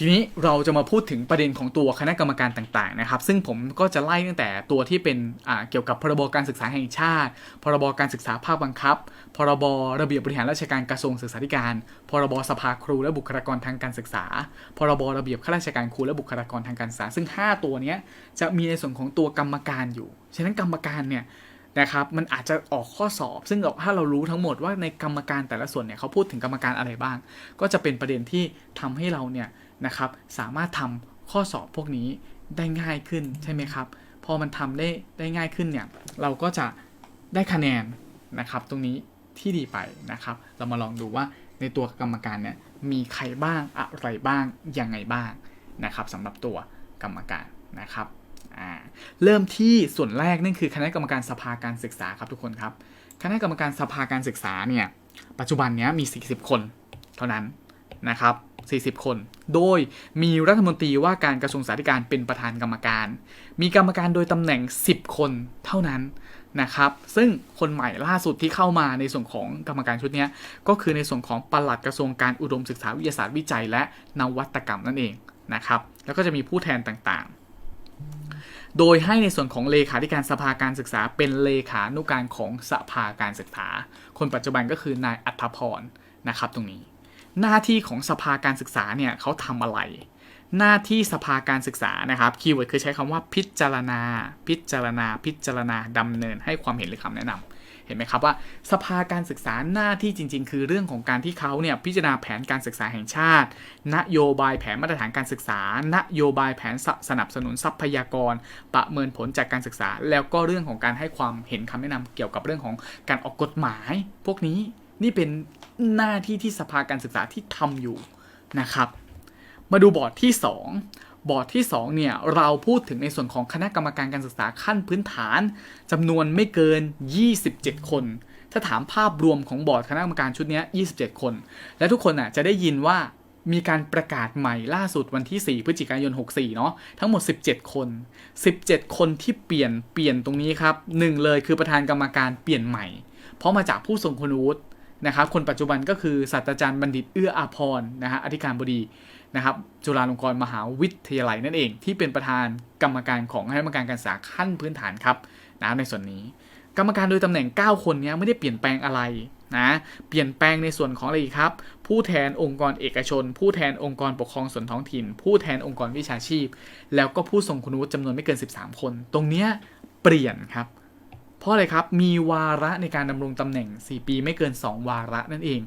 ทีนี้เราจะมาพูดถึงประเด็นของตัวคณะกรรมการต่างๆนะครับ ซึ่งผมก็จะไล่ตั้งแต่ตัวที่เป็นเกี่ยวกับพรบการศึกษาแห่งชาติ พรบการศึกษาภาคบังคับ พรบระเบียบบริหารราชการกระทรวงศึกษาธิการ พรบสภาครูและบุคลากรทางการศึกษา พรบระเบียบข้าราชการครูและบุคลากรทางการศึกษา ซึ่ง 5 ตัวนี้จะมีในส่วนของตัวกรรมการอยู่ ฉะนั้นกรรมการเนี่ยนะครับมันอาจจะออกข้อสอบ ซึ่งถ้าเรารู้ทั้งหมดว่าในกรรมการแต่ละส่วนเนี่ยเขาพูดถึงกรรมการอะไรบ้าง ก็จะเป็นประเด็นที่ทำให้เราเนี่ย นะครับ สามารถทำข้อสอบพวกนี้ได้ง่ายขึ้นใช่ไหมครับ พอมันทำได้ได้ง่ายขึ้นเนี่ย เราก็จะได้คะแนนนะครับ ตรงนี้ที่ดีไปนะครับ เรามาลองดูว่าในตัวกรรมการเนี่ยมีใครบ้างอะไรบ้างยังไงบ้างนะครับสำหรับตัวกรรมการนะครับเริ่มที่ส่วนแรกนั่นคือคณะกรรมการสภาการศึกษาครับทุกคนครับ คณะกรรมการสภาการศึกษาเนี่ยปัจจุบันนี้มี 40 คนเท่านั้นนะครับ 40 คน โดยมีรัฐมนตรีว่าการกระทรวงสาธารณสุขเป็นประธานกรรมการ มีกรรมการโดยตำแหน่ง 10 คนเท่านั้นนะครับ ซึ่งคนใหม่ล่าสุดที่เข้ามาในส่วนของกรรมการชุดนี้ก็คือในส่วนของปลัดกระทรวงการอุดมศึกษาวิทยาศาสตร์วิจัย และนวัตกรรมนั่นเองนะครับ แล้วก็จะมีผู้แทนต่างๆ โดยให้ในส่วนของเลขาธิการสภาการศึกษา เป็นเลขานุการของสภาการศึกษา คนปัจจุบันก็คือนายอัธพรนะครับตรงนี้ หน้าที่ของสภาการศึกษาเนี่ยเขาทำอะไร หน้าที่สภาการศึกษานะครับคีย์เวิร์ดคือใช้คำว่าพิจารณา พิจารณา พิจารณาดำเนินให้ความเห็นหรือคำแนะนำเห็นไหมครับว่าสภาการศึกษาหน้าที่จริง ๆ คือเรื่องของการที่เขาเนี่ยพิจารณาแผนการศึกษาแห่งชาติ นโยบายแผนมาตรฐานการศึกษา นโยบายแผนสนับสนุนทรัพยากร ประเมินผลจากการศึกษา แล้วก็เรื่องของการให้ความเห็นคำแนะนำเกี่ยวกับเรื่องของการออกกฎหมาย พวกนี้ นี่เป็นหน้าที่ที่สภาการศึกษาที่ทำอยู่นะครับ มาดูบอร์ดที่ 2 บอร์ดที่2เนี่ยเราพูดถึงในส่วนของคณะกรรมการการศึกษาขั้นพื้นฐานจำนวนไม่เกิน 27 คน ถ้าถามภาพรวมของบอร์ดคณะกรรมการชุดนี้27 คน และทุกคนอะจะได้ยินว่ามีการประกาศใหม่ล่าสุดวันที่ 4 พฤศจิกายน 64 เนาะทั้งหมด 17 คน 17 คนที่เปลี่ยนเปลี่ยนตรงนี้ครับหนึ่งเลยคือประธานกรรมการเปลี่ยนใหม่ เพราะมาจากผู้ทรงคุณวุฒิ นะครับคนปัจจุบันก็คือศาสตราจารย์บัณฑิตเอื้ออาพรนะฮะอธิการบดีนะครับจุฬาลงกรณ์มหาวิทยาลัยนั่นเอง ที่เป็นประธานกรรมการของคณะกรรมการการศึกษาขั้นพื้นฐานครับนะในส่วนนี้ กรรมการโดยตำแหน่ง 9 คนนี้ไม่ได้เปลี่ยนแปลงอะไรนะเปลี่ยนแปลงในส่วนของอะไรครับ ผู้แทนองค์กรเอกชน ผู้แทนองค์กรปกครองส่วนท้องถิ่น ผู้แทนองค์กรวิชาชีพ แล้วก็ผู้ทรงคุณวุฒิจำนวนไม่เกิน 13 คน ตรงนี้เปลี่ยนครับ เพราะอะไรครับ มีวาระในการดำรงตำแหน่ง 4 ปีไม่เกิน 2 วาระนั่นเอง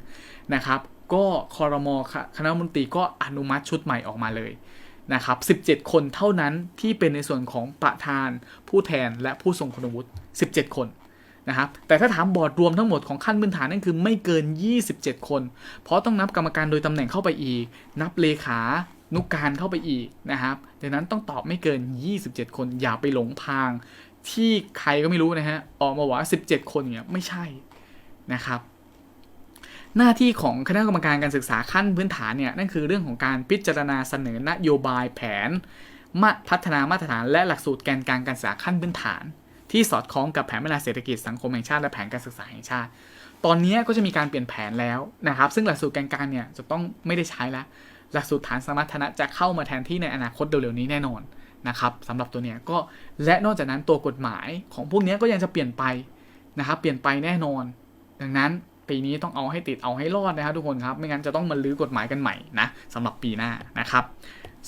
นะครับ ก็คอรมอคณะมนตรีก็อนุมัติชุดใหม่ออกมาเลยนะครับ 17 คนเท่านั้นที่เป็นในส่วนของประธาน ผู้แทนและผู้ทรงคุณวุฒิ 17 คนนะครับ แต่ถ้าถามบอร์ดรวมทั้งหมดของขั้นพื้นฐานนั่นคือไม่เกิน 27 คน เพราะต้องนับกรรมการโดยตำแหน่งเข้าไปอีก นับเลขานุกการเข้าไปอีกนะครับ ดังนั้นต้องตอบไม่เกิน 27 คนอย่าไปหลงพาง ที่ใครก็ไม่รู้นะฮะ ออกมาว่า 17 คนเนี่ยไม่ใช่นะครับ หน้าที่ของคณะกรรมการการศึกษาขั้นพื้นฐานเนี่ยนั่นคือเรื่องของการพิจารณาเสนอนโยบายแผน มาพัฒนามาตรฐานและหลักสูตรแกนกลางการศึกษาขั้นพื้นฐาน ที่สอดคล้องกับแผนพัฒนาเศรษฐกิจสังคมแห่งชาติและแผนการศึกษาแห่งชาติ ตอนนี้ก็จะมีการเปลี่ยนแผนแล้วนะครับ ซึ่งหลักสูตรแกนกลางเนี่ยจะต้องไม่ได้ใช้แล้วหลักสูตรฐานสมรรถนะจะเข้ามาแทนที่ในอนาคตเร็วๆนี้แน่นอน นะครับสำหรับตัวเนี้ยก็และนอกจากนั้นตัวกฎหมายของพวกนี้ก็ยังจะเปลี่ยนไปนะครับ เปลี่ยนไปแน่นอน ดังนั้นปีนี้ต้องเอาให้ติดเอาให้รอดนะครับทุกคนครับไม่งั้นจะต้องมาลื้อกฎหมายกันใหม่นะสำหรับปีหน้านะครับ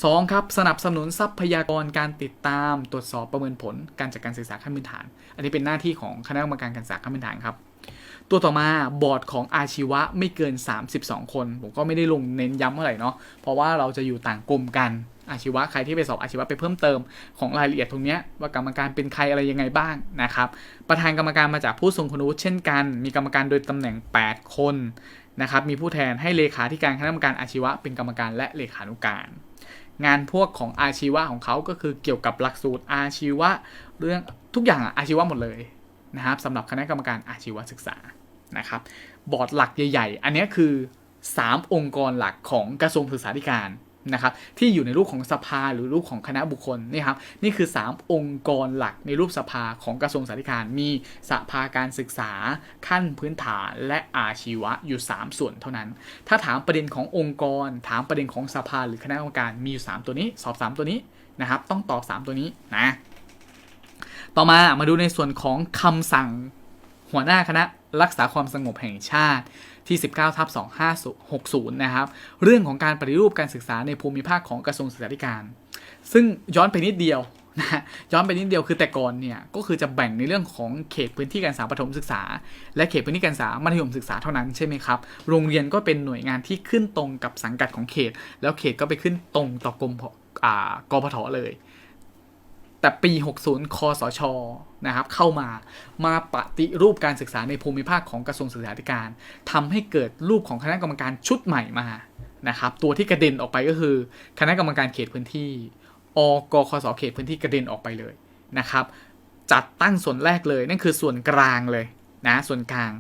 สองครับสนับสนุนทรัพยากรการติดตามตรวจสอบประเมินผลการจัดการศึกษาขั้นพื้นฐาน อันนี้เป็นหน้าที่ของคณะกรรมการการศึกษาขั้นพื้นฐานครับ ตัวต่อมาบอร์ดของอาชีวะไม่เกิน 32 คน ผมก็ไม่ได้ลงเน้นย้ำเท่าไหร่เนาะเพราะว่าเราจะอยู่ต่างกลุ่มกัน อาชีวะใครที่ไปสอบอาชีวะไปเพิ่มเติมของรายละเอียดตรงนี้ว่ากรรมการเป็นใครอะไรยังไงบ้างนะครับ ประธานกรรมการมาจากผู้ทรงคุณวุฒิเช่นกัน มีกรรมการโดยตำแหน่ง 8 คนนะครับ มีผู้แทนให้เลขาธิการคณะกรรมการอาชีวะเป็นกรรมการและเลขานุการ งานพวกของอาชีวะของเขาก็คือเกี่ยวกับหลักสูตรอาชีวะเรื่องทุกอย่างอาชีวะหมดเลยนะครับสำหรับคณะกรรมการอาชีวศึกษานะครับ บอร์ดหลักใหญ่ ๆ อันนี้คือ 3 องค์กรหลักของกระทรวงศึกษาธิการ นะครับที่อยู่ในรูปของสภาหรือรูปของคณะบุคคลนี่ครับนี่คือ 3 องค์กรหลักในรูปสภาของกระทรวงสาธารณสุขมีสภาการศึกษา ขั้นพื้นฐานและอาชีวะอยู่ 3 ส่วนเท่านั้น ถ้าถามประเด็นขององค์กร ถามประเด็นของสภาหรือคณะกรรมการมีอยู่ 3 ตัวนี้ สอบ 3 ตัวนี้นะครับต้องตอบ 3 ตัวนี้นะต่อมามาดูในส่วนของคำสั่งหัวหน้าคณะรักษาความสงบแห่งชาติ ที่ 19ทับ2560 นะครับ เรื่องของการปฏิรูปการศึกษาในภูมิภาคของกระทรวงศึกษาธิการ ซึ่งย้อนไปนิดเดียวนะย้อนไปนิดเดียวคือแต่ก่อนเนี่ยก็คือจะแบ่งในเรื่องของเขตพื้นที่การศึกษาประถมศึกษา และเขตพื้นที่การศึกษามัธยมศึกษาเท่านั้นใช่ไหมครับโรงเรียนก็เป็นหน่วยงานที่ขึ้นตรงกับสังกัดของเขต แล้วเขตก็ไปขึ้นตรงต่อกรมกพทเลย แต่ปี 60 คอสช นะครับ เข้ามา มาปฏิรูปการศึกษาในภูมิภาคของกระทรวงศึกษาธิการทำให้เกิดรูปของคณะกรรมการชุดใหม่มา นะครับ ตัวที่กระเด็นออกไปก็คือ คณะกรรมการเขตพื้นที่ อกคสเขตพื้นที่กระเด็นออกไปเลยนะครับ จัดตั้งส่วนแรกเลยนั่นคือส่วนกลางเลยนะ ส่วนกลาง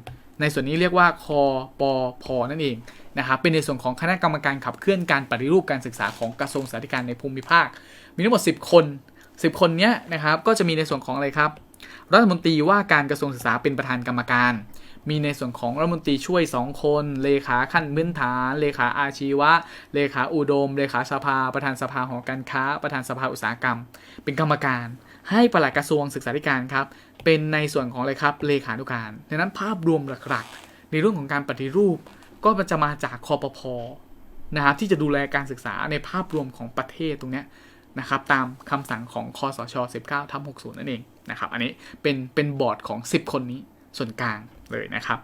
ในส่วนนี้เรียกว่าคอปพนั่นเองนะครับ เป็นในส่วนของคณะกรรมการขับเคลื่อนการปฏิรูปการศึกษาของกระทรวงศึกษาธิการในภูมิภาค มีทั้งหมด 10 คน 10 คนนี้นะครับก็จะมีในส่วนของอะไรครับ รัฐมนตรีว่าการกระทรวงศึกษาเป็นประธานกรรมการ มีในส่วนของรัฐมนตรีช่วย 2 คน เลขาขั้นพื้นฐาน เลขาอาชีวะ เลขาอุดม เลขาสภา ประธานสภาหอการค้า ประธานสภาอุตสาหกรรม เป็นกรรมการ ให้ปลัดกระทรวงศึกษาธิการครับเป็นในส่วนของอะไรครับเลขานุการดังนั้นภาพรวมหลักๆ ในเรื่องของการปฏิรูปก็จะมาจากคอปพนะครับที่จะดูแลการศึกษาในภาพรวมของประเทศตรงนี้ นะครับตามคำสั่งของคอสช 19ทับ60 นั่นเองนะครับอันนี้เป็นเป็นบอร์ดของ 10 คนนี้ส่วนกลางเลยนะครับ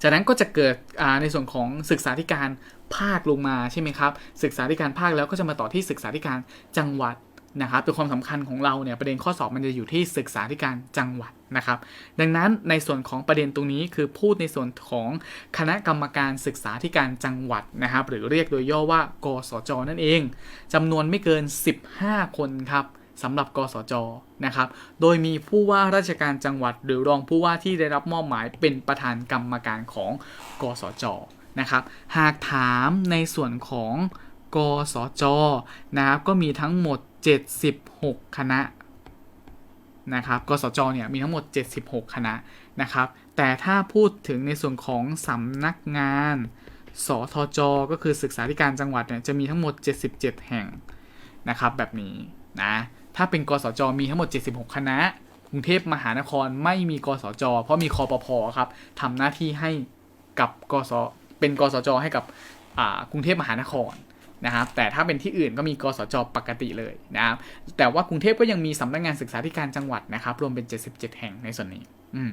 จากนั้นก็จะเกิดในส่วนของศึกษาธิการภาคลงมาใช่ไหมครับศึกษาธิการภาคแล้วก็จะมาต่อที่ศึกษาธิการจังหวัด นะครับเป็นความสำคัญของเราเนี่ยประเด็นข้อสอบมันจะอยู่ที่ศึกษาธิการจังหวัดนะครับ ดังนั้นในส่วนของประเด็นตรงนี้คือพูดในส่วนของคณะกรรมการศึกษาธิการจังหวัดนะครับ หรือเรียกโดยย่อว่ากสจนั่นเองจำนวนไม่เกิน 15 คนครับสำหรับกสจนะครับ โดยมีผู้ว่าราชการจังหวัด หรือรองผู้ว่าที่ได้รับมอบหมายเป็นประธานกรรมการของกสจนะครับ หากถามในส่วนของ กสจนะครับก็มีทั้งหมด 76 คณะนะครับกสจเนี่ยมีทั้งหมด 76 คณะนะครับ แต่ถ้าพูดถึงในส่วนของสำนักงาน สทจ ก็คือศึกษาธิการจังหวัดเนี่ยจะมีทั้งหมด 77 แห่งนะครับ แบบนี้นะถ้าเป็นกสจ มีทั้งหมด 76 คณะกรุงเทพมหานครไม่มีกสจ เพราะมีคอปพอครับทำหน้าที่ให้กับกสเป็นกสจ ให้กับกรุงเทพมหานคร นะครับแต่ถ้าเป็นที่อื่นก็มีกสจปกติเลยนะครับแต่ว่ากรุงเทพก็ยังมีสำนักงงานศึกษาธิการจังหวัดนะครับรวมเป็น 77 แห่งในส่วนนี้อืม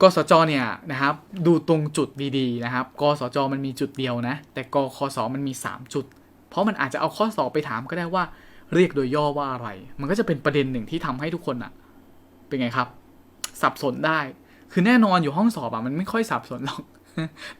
กสจเนี่ยนะครับดูตรงจุดดีๆนะครับกสจมันมีจุดเดียวนะ แต่กคสมันมี 3 จุด เพราะมันอาจจะเอาข้อสอบไปถามก็ได้ว่า เรียกโดยย่อว่าอะไร มันก็จะเป็นประเด็นหนึ่งที่ทำให้ทุกคนอะเป็นไงครับ สับสนได้ คือแน่นอนอยู่ห้องสอบอะมันไม่ค่อยสับสนหรอก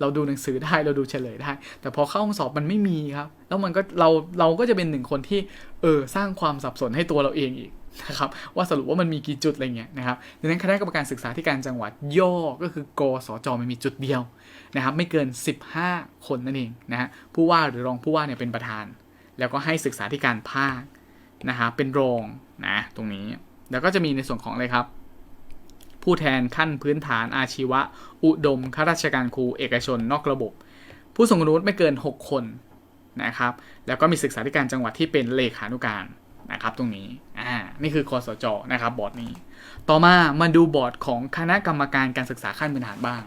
เราดูหนังสือได้เราดูเฉลยได้ แต่พอเข้าห้องสอบมันไม่มีครับ แล้วมันก็เราเราก็จะเป็นหนึ่งคนที่เออสร้างความสับสนให้ตัวเราเองอีกนะครับว่าสรุปว่ามันมีกี่จุดอะไรเงี้ยนะครับดังนั้นคณะกรรมการศึกษาที่การจังหวัดย่อก็คือกสจมันมีจุดเดียวนะครับไม่เกิน 15 คนนั่นเองนะฮะผู้ว่าหรือรองผู้ว่าเนี่ยเป็นประธาน แล้วก็ให้ศึกษาธิการภาคนะครับเป็นรองนะตรงนี้ แล้วก็จะมีในส่วนของอะไรครับ ผู้แทนขั้นพื้นฐานอาชีวะ อุดมข้าราชการครูเอกชนนอกระบบ ผู้ทรงคุณวุฒิไม่เกิน 6 คนนะครับ แล้วก็มีศึกษาธิการจังหวัดที่เป็นเลขานุการนะครับตรงนี้ อ่า นี่คือคอสจนะครับบอร์ดนี้ ต่อมามาดูบอร์ดของคณะกรรมการการศึกษาขั้นพื้นฐานบ้าง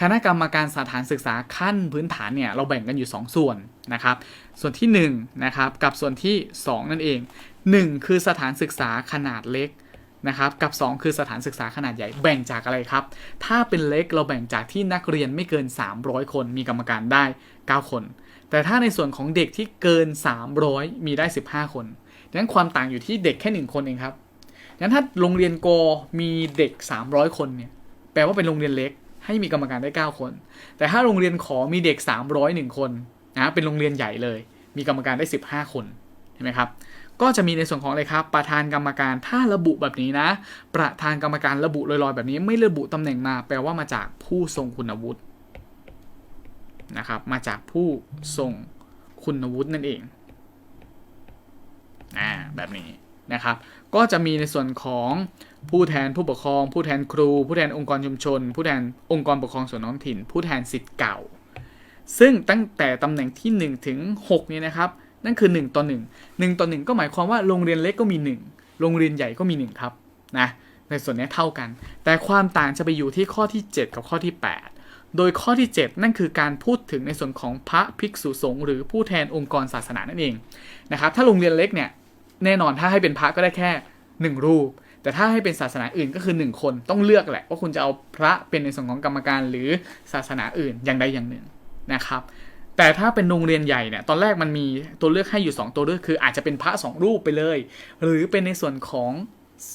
คณะกรรมการสถานศึกษาขั้นพื้นฐานเนี่ยเราแบ่งกันอยู่ 2 ส่วนนะครับ ส่วนที่1นะครับกับส่วนที่ 2 นั่นเอง 1 คือสถานศึกษาขนาดเล็ก นะครับกับ 2 คือสถานศึกษาขนาดใหญ่แบ่งจากอะไรครับ ถ้าเป็นเล็กเราแบ่งจากที่นักเรียนไม่เกิน 300 คนมีกรรมการได้ 9 คน แต่ถ้าในส่วนของเด็กที่เกิน 300 มีได้ 15 คนดังนั้นความต่างอยู่ที่เด็กแค่ 1 คนเองครับดังนั้นถ้าโรงเรียนโกมีเด็ก 300 คนเนี่ยแปลว่าเป็นโรงเรียนเล็กให้มีกรรมการได้ 9 คน แต่ถ้าโรงเรียนขอมีเด็ก 301 คนนะเป็นโรงเรียนใหญ่เลย มีกรรมการได้ 15 คนเห็นไหมครับ ก็จะมีในส่วนของอะไรครับ ประธานกรรมการถ้าระบุแบบนี้นะ ประธานกรรมการระบุลอยๆแบบนี้ ไม่ระบุตำแหน่งมาแปลว่ามาจากผู้ทรงคุณวุฒินะครับ มาจากผู้ทรงคุณวุฒินั่นเองอ่าแบบนี้นะครับ ก็จะมีในส่วนของผู้แทนผู้ปกครอง ผู้แทนครู ผู้แทนองค์กรชุมชน ผู้แทนองค์กรปกครองส่วนท้องถิ่น ผู้แทนสิทธิ์เก่า ซึ่งตั้งแต่ตำแหน่งที่ 1 ถึง6นี้นะครับ นั่นคือ 1 ต่อ 1 1 ต่อ 1 ก็หมายความว่าโรงเรียนเล็กก็มี 1 โรงเรียนใหญ่ก็มี1ครับนะในส่วนนี้เท่ากัน แต่ความต่างจะไปอยู่ที่ข้อที่ 7 กับข้อที่ 8 โดยข้อที่ 7 นั่นคือการพูดถึงในส่วนของพระภิกษุสงฆ์หรือผู้แทนองค์กรศาสนานั่นเองนะครับถ้าโรงเรียนเล็กเนี่ยแน่นอนถ้าให้เป็นพระก็ได้แค่ 1 รูป แต่ถ้าให้เป็นศาสนาอื่นก็คือ 1 คนต้องเลือกแหละว่าคุณจะเอาพระเป็นในส่วนของกรรมการหรือศาสนาอื่นอย่างใดอย่างหนึ่งนะครับ แต่ถ้าเป็นโรงเรียนใหญ่เนี่ยตอนแรกมันมีตัวเลือกให้อยู่ 2 ตัวเลือกคืออาจจะเป็นพระ2รูปไปเลย หรือเป็นในส่วนของ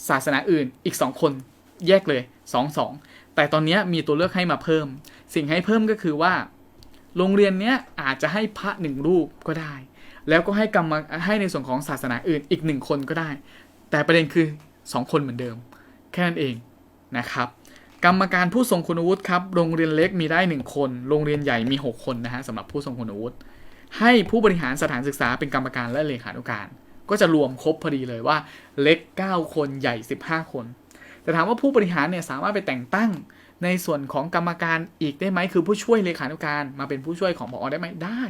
ศาสนาอื่นอีก 2 คนแยกเลย2 2แต่ตอนนี้มีตัวเลือกให้มาเพิ่ม สิ่งให้เพิ่มก็คือว่า โรงเรียนเนี้ยอาจจะให้พระหนึ่งรูปก็ได้ แล้วก็ให้กรรมให้ในส่วนของศาสนาอื่นอีกหนึ่งคนก็ได้ แต่ประเด็นคือ 2 คนเหมือนเดิม แค่นั้นเองนะครับ กรรมการผู้ทรงคุณวุฒิครับ โรงเรียนเล็กมีได้ 1 คน โรงเรียนใหญ่มี 6 คนนะฮะสำหรับผู้ทรงคุณวุฒิ ให้ผู้บริหารสถานศึกษาเป็นกรรมการและเลขานุการ ก็จะรวมครบพอดีเลยว่า เล็ก 9 คนใหญ่ 15 คน แต่ถามว่าผู้บริหารเนี่ยสามารถไปแต่งตั้งในส่วนของกรรมการอีกได้ไหมคือผู้ช่วยเลขานุการมาเป็นผู้ช่วยของผอได้ไหมได้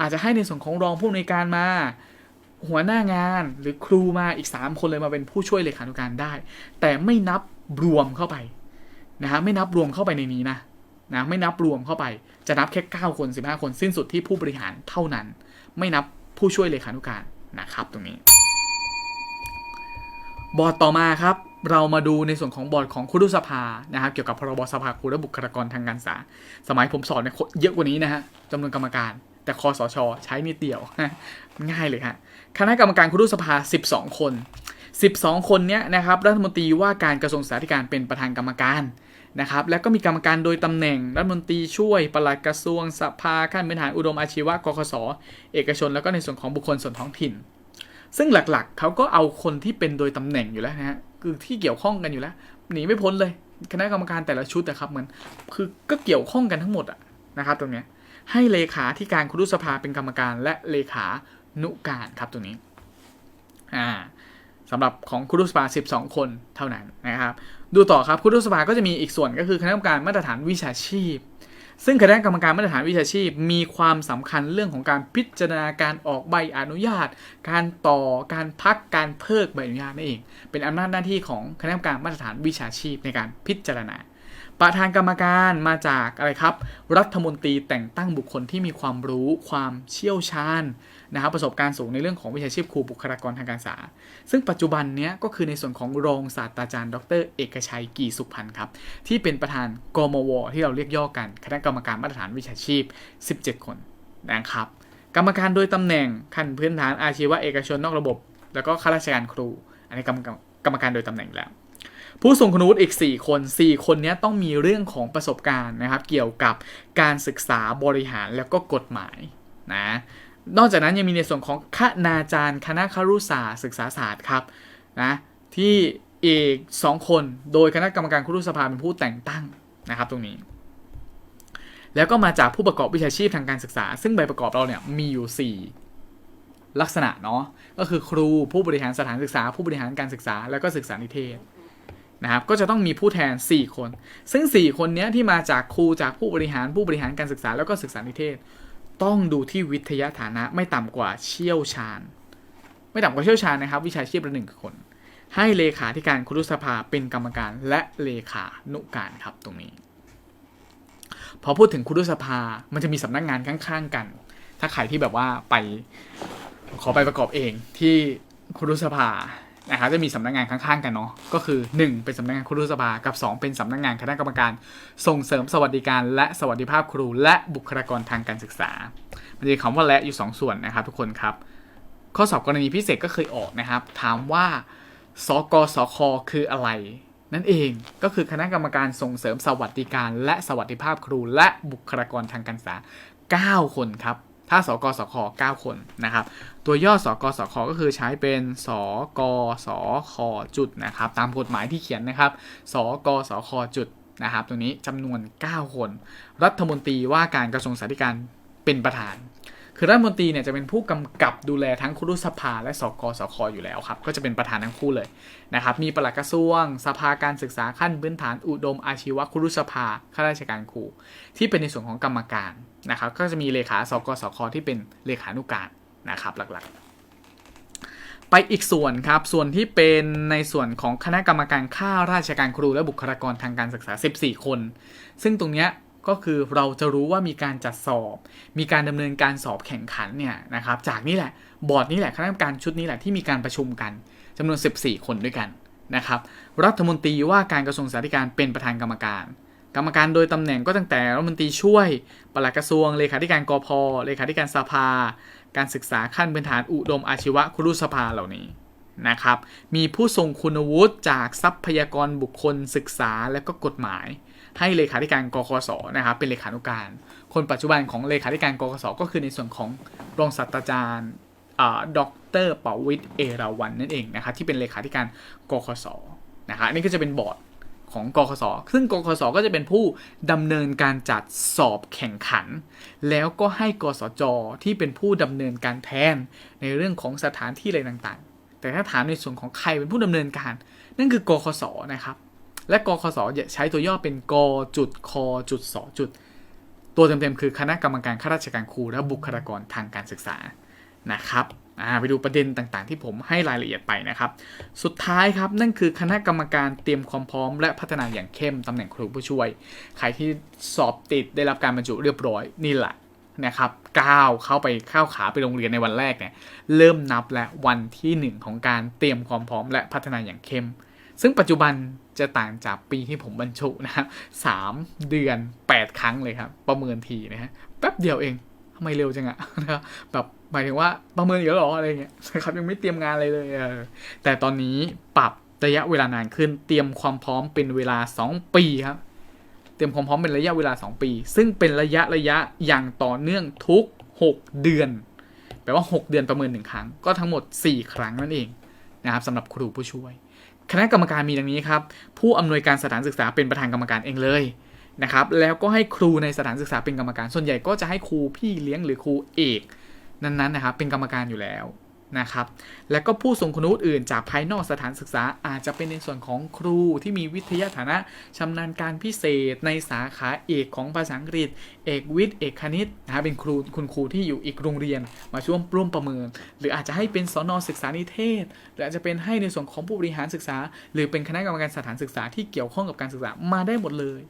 อาจจะให้ในส่วนของรองผู้อำนวยการมาหัวหน้างานหรือครูมาอีก 3 คนเลยมาเป็นผู้ช่วยเลขานุการได้ แต่ไม่นับรวมเข้าไป นะฮะไม่นับรวมเข้าไปในนี้นะนะไม่นับรวมเข้าไปจะนับแค่ 9 คน 15 คนสิ้นสุดที่ผู้บริหารเท่านั้น ไม่นับผู้ช่วยเลขานุการนะครับตรงนี้ บอร์ดต่อมาครับ เรามาดูในส่วนของบอร์ดของครุสภานะครับเกี่ยวกับพรบสภาครูและบุคลากรทางการศึกษา สมัยผมสอนเนี่ยเยอะกว่านี้นะฮะจำนวนกรรมการ แต่คอสช ใช้นิดเดียวง่ายเลยฮะคณะกรรมการครุสภา 12 คน 12 คนเนี้ยนะครับรัฐมนตรีว่าการกระทรวงสาธารณสุขเป็นประธานกรรมการ นะครับแล้วก็มีกรรมการโดยตำแหน่งรัฐมนตรีช่วยปลัดกระทรวงสภาขั้นบริหารอุดมอาชีวะกคสเอกชน แล้วก็ในส่วนของบุคคลส่วนท้องถิ่น ซึ่งหลักๆเขาก็เอาคนที่เป็นโดยตำแหน่งอยู่แล้วนะฮะคือที่เกี่ยวข้องกันอยู่แล้วหนีไม่พ้นเลย คณะกรรมการแต่ละชุดนะครับเหมือนคือก็เกี่ยวข้องกันทั้งหมดอะนะครับตรงนี้ให้เลขาที่การคุรุสภาเป็นกรรมการ และเลขานุการครับตรงนี้อ่าสำหรับของคุรุสภา 12 คนเท่านั้นนะครับ ดูต่อครับคุรุสภาก็จะมีอีกส่วนก็คือคณะกรรมการมาตรฐานวิชาชีพ ซึ่งคณะกรรมการมาตรฐานวิชาชีพ มีความสำคัญเรื่องของการพิจารณาการออกใบอนุญาต การต่อการพักการเพิกใบอนุญาตนั่นเอง เป็นอำนาจหน้าที่ของคณะกรรมการมาตรฐานวิชาชีพในการพิจารณาประธานกรรมการมาจากอะไรครับ รัฐมนตรีแต่งตั้งบุคคลที่มีความรู้ ความเชี่ยวชาญ นะครับประสบการณ์สูงในเรื่องของวิชาชีพครูบุคลากรทางการศึกษา ซึ่งปัจจุบันเนี้ยก็คือในส่วนของรองศาสตราจารย์ ดร เอกชัยกีสุพันธ์ครับที่เป็นประธานกมว ที่เราเรียกย่อกันคณะกรรมการมาตรฐานวิชาชีพ 17 คนนะครับ กรรมการโดยตำแหน่งขั้นพื้นฐานอาชีวะเอกชนนอกระบบ แล้วก็ข้าราชการครู อันนี้กรรมกรรมการโดยตำแหน่งแล้วผู้ทรงคุณวุฒิอีก 4 คน 4 คนนี้ต้องมีเรื่องของประสบการณ์นะครับ เกี่ยวกับการศึกษาบริหารแล้วก็กฎหมายนะ นอกจากนั้นยังมีในส่วนของคณาจารย์คณะครุศาสตร์ศึกษาศาสตร์ครับนะที่อีก 2 คนโดยคณะกรรมการครุสภาเป็นผู้แต่งตั้งนะครับตรงนี้ แล้วก็มาจากผู้ประกอบวิชาชีพทางการศึกษา ซึ่งใบประกอบเราเนี่ยมีอยู่ 4 ลักษณะเนาะก็คือครูผู้บริหารสถานศึกษา ผู้บริหารการศึกษา แล้วก็ศึกษานิเทศนะครับก็จะต้องมีผู้แทน 4 คน ซึ่ง 4 คนนี้ที่มาจากครูจากผู้บริหารผู้บริหารการศึกษาแล้วก็ศึกษานิเทศ ต้องดูที่วิทยาฐานะไม่ต่ำกว่าเชี่ยวชาญ ไม่ต่ำกว่าเชี่ยวชาญนะครับ วิชาชีพละหนึ่งคน ให้เลขาธิการครุสภาเป็นกรรมการและเลขานุการครับตรงนี้ พอพูดถึงครุสภามันจะมีสำนักงานข้างๆกัน ถ้าใครที่แบบว่าไปขอไปประกอบเองที่ครุสภา นะครับจะมีสำนักงานข้างๆกันเนาะก็คือ 1 เป็นสำนักงานครุสภากับ 2 เป็นสำนักงานคณะกรรมการส่งเสริมสวัสดิการและสวัสดิภาพครู และบุคลากรทางการศึกษา มันจะมีคำว่าและอยู่ 2 ส่วนนะครับทุกคนครับ ข้อสอบกรณีพิเศษก็เคยออกนะครับ ถามว่าสกสคคืออะไรนั่นเองก็คือคณะกรรมการส่งเสริมสวัสดิการ และสวัสดิภาพครู และบุคลากรทางการศึกษา 9 คนครับ ถ้าสกสค9คนนะครับ ตัวย่อสกสคก็คือใช้เป็นสกสคจุดนะครับ ตามกฎหมายที่เขียนนะครับสกสคจุดนะครับ ตัวนี้จำนวน 9 คน รัฐมนตรีว่าการกระทรวงสาธารณสุขเป็นประธาน คือรัฐมนตรีเนี่ยจะเป็นผู้กำกับดูแลทั้งครุสภาและสกสคอยู่แล้วครับ ก็จะเป็นประธานทั้งคู่เลยนะครับ มีปลัดกระทรวง สภาการศึกษาขั้นพื้นฐานอุดมอาชีวะครุสภาข้าราชการครูที่เป็นในส่วนของกรรมการ นะครับก็จะมีเลขาสกสคที่เป็นเลขานุการนะครับหลักๆ ไปอีกส่วนครับ ส่วนที่เป็นในส่วนของคณะกรรมการข้าราชการครูและบุคลากรทางการศึกษา 14 คน ซึ่งตรงเนี้ยก็คือเราจะรู้ว่ามีการจัดสอบ มีการดำเนินการสอบแข่งขันเนี่ยนะครับจากนี่แหละบอร์ดนี่แหละคณะกรรมการชุดนี้แหละที่มีการประชุมกันจำนวน 14 คนด้วยกันนะครับรัฐมนตรีว่าการกระทรวงศึกษาธิการเป็นประธานกรรมการ กรรมการโดยตำแหน่งก็ตั้งแต่รัฐมนตรีช่วย ปลัดกระทรวง เลขาธิการกพเลขาธิการสภา การศึกษาขั้นพื้นฐานอุดมอาชีวะครุสภาเหล่านี้นะครับ มีผู้ทรงคุณวุฒิจากทรัพยากรบุคคลศึกษาและก็กฎหมาย ให้เลขาธิการกคสนะครับเป็นเลขานุการ คนปัจจุบันของเลขาธิการกคสก็คือในส่วนของรองศาสตราจารย์ด็อกเตอร์ปวิทเอราวันนั่นเองนะครับที่เป็นเลขาธิการกคสนะครับอันนี่ก็จะเป็นบอร์ด ของกคสซึ่งกคสก็จะเป็นผู้ดำเนินการจัดสอบแข่งขัน แล้วก็ให้กสจที่เป็นผู้ดำเนินการแทนในเรื่องของสถานที่อะไรต่างๆ แต่ถ้าถามในส่วนของใครเป็นผู้ดำเนินการ นั่นคือกคสนะครับ และกคสใช้ตัวย่อเป็นกจุดคจุดสจุด ตัวเต็มๆคือคณะกรรมการข้าราชการครูและบุคลากรทางการศึกษานะครับ ไปดูประเด็นต่างๆ ที่ผมให้รายละเอียดไปนะครับ สุดท้ายครับนั่นคือคณะกรรมการเตรียมความพร้อม และพัฒนาอย่างเข้มตำแหน่งครูผู้ช่วย ใครที่สอบติดได้รับการบรรจุเรียบร้อยนี่แหละนะครับก้าวเข้าไปเข้าขาไปโรงเรียนในวันแรกเนี่ยเริ่มนับและวันที่หนึ่งของการเตรียมความพร้อมและพัฒนาอย่างเข้ม ซึ่งปัจจุบันจะต่างจากปีที่ผมบรรจุนะครับสามเดือน 8 ครั้งเลยครับ ประเมินทีนะฮะแป๊บเดียวเองทำไมเร็วจังอะนะครับแบบ หมายถึงว่าประเมินเยอะหรออะไรเงี้ยนะครับยังไม่เตรียมงานอะไรเลยเออแต่ตอนนี้ปรับระยะเวลานานขึ้นเตรียมความพร้อมเป็นเวลา 2 ปีครับ เตรียมความพร้อมเป็นระยะเวลา 2 ปี ซึ่งเป็นระยะระยะอย่างต่อเนื่องทุก 6 เดือน แปลว่า 6 เดือนประเมินหนึ่งครั้ง ก็ทั้งหมด 4 ครั้งนั่นเองนะครับสำหรับครูผู้ช่วย คณะกรรมการมีดังนี้ครับ ผู้อำนวยการสถานศึกษาเป็นประธานกรรมการเองเลยนะครับ แล้วก็ให้ครูในสถานศึกษาเป็นกรรมการ ส่วนใหญ่ก็จะให้ครูพี่เลี้ยงหรือครูเอก นั้นๆนะครับเป็นกรรมการอยู่แล้วนะครับ และก็ผู้ทรงคุณวุฒิอื่นจากภายนอกสถานศึกษาอาจจะเป็นในส่วนของครูที่มีวิทยาฐานะชำนาญการพิเศษในสาขาเอกของภาษาอังกฤษ เอกวิทย์เอกคณิตนะครเป็นครูคุณครูที่อยู่อีกโรงเรียนมาช่วงร่วมประเมิน หรืออาจจะให้เป็นสอนอศึกษานิเทศ หรืออาจจะเป็นให้ในส่วนของผู้บริหารศึกษา หรือเป็นคณะกรรมการสถานศึกษาที่เกี่ยวข้องกับการศึกษามาได้หมดเลย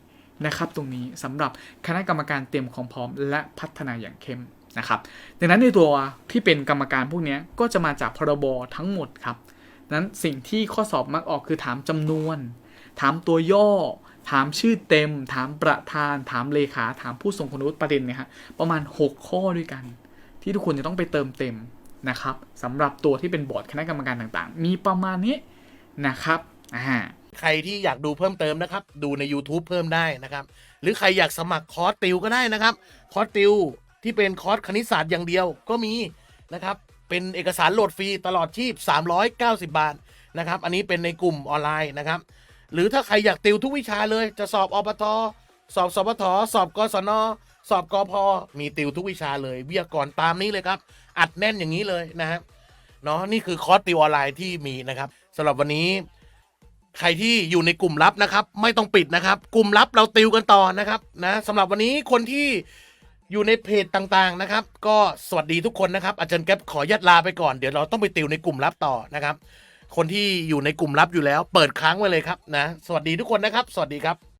นะครับ ตรงนี้สำหรับคณะกรรมการเตรียมความพร้อมและพัฒนาอย่างเข้ม นะครับดังนั้นในตัวที่เป็นกรรมการพวกนี้ก็จะมาจากพรบทั้งหมดครับนั้นสิ่งที่ข้อสอบมักออกคือถามจำนวน ถามตัวย่อ ถามชื่อเต็ม ถามประธาน ถามเลขา ถามผู้ทรงคุณวุฒิประเด็นเนี่ยฮะประมาณ 6 ข้อด้วยกัน ที่ทุกคนจะต้องไปเติมเต็มนะครับสำหรับตัวที่เป็นบอร์ดคณะกรรมการต่างๆ มีประมาณนี้นะครับอ่าใครที่อยากดูเพิ่มเติมนะครับ ดูใน YouTube เพิ่มได้นะครับ หรือใครอยากสมัครคอร์สติวก็ได้นะครับ คอร์สติว ที่เป็นคอร์สคณิตศาสตร์อย่างเดียวก็มีนะครับ เป็นเอกสารโหลดฟรีตลอดชีพ 390 บาทนะครับ อันนี้เป็นในกลุ่มออนไลน์นะครับ หรือถ้าใครอยากติวทุกวิชาเลยจะสอบอปทสอบสปทสอบกศนสอบกพมีติวทุกวิชาเลยวิทยากรตามนี้เลยครับ อัดแน่นอย่างนี้เลยนะครับเนาะนี่คือคอร์สติวออนไลน์ที่มีนะครับสำหรับวันนี้ใครที่อยู่ในกลุ่มลับนะครับ ไม่ต้องปิดนะครับ กลุ่มลับเราติวกันต่อนะครับนะสำหรับวันนี้คนที่ อยู่ในเพจต่างๆนะครับ ก็สวัสดีทุกคนนะครับ อาจารย์แก๊ปขอยัดลาไปก่อน เดี๋ยวเราต้องไปติวในกลุ่มลับต่อนะครับ คนที่อยู่ในกลุ่มลับอยู่แล้ว เปิดค้างไว้เลยครับนะ สวัสดีทุกคนนะครับ สวัสดีครับ